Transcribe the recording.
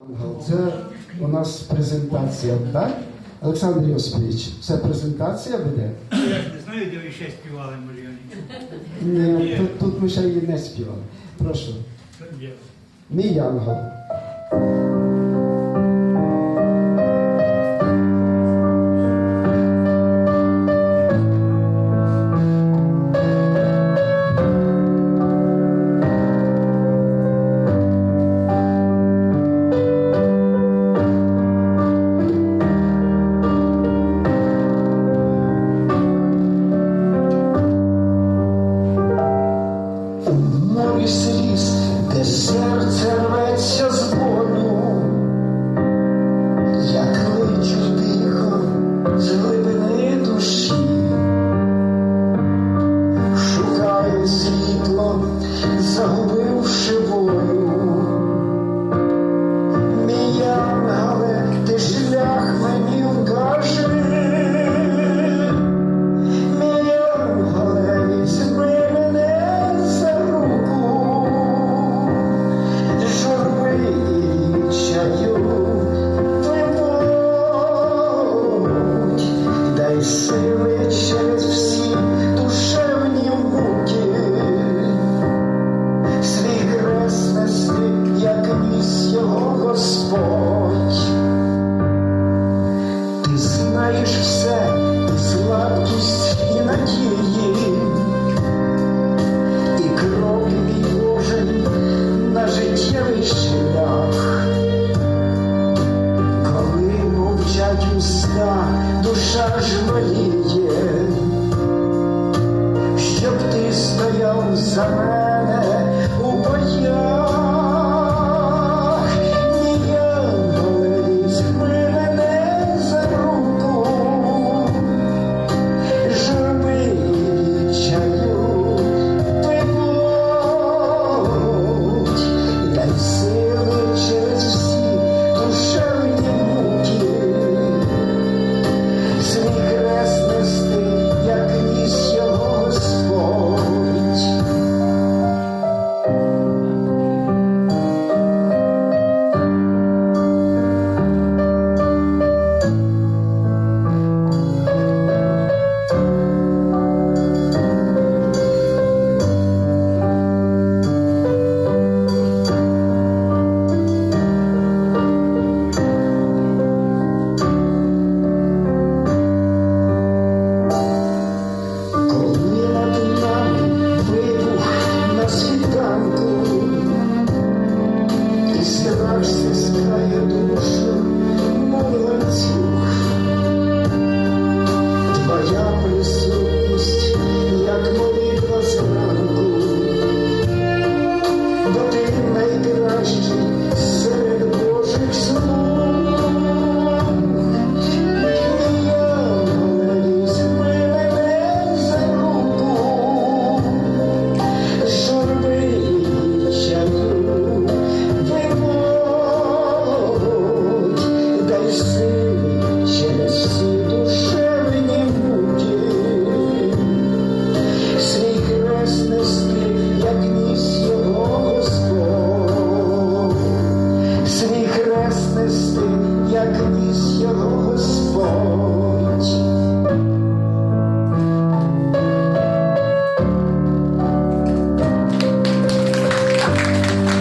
Ангел, Це у нас презентація, так? Олександр Йосипович, це презентація буде? Ну, я ж не знаю, де ви ще співали, Мар'яні. Ні, тут, тут ми ще її не співали. Прошу. Мій ангел.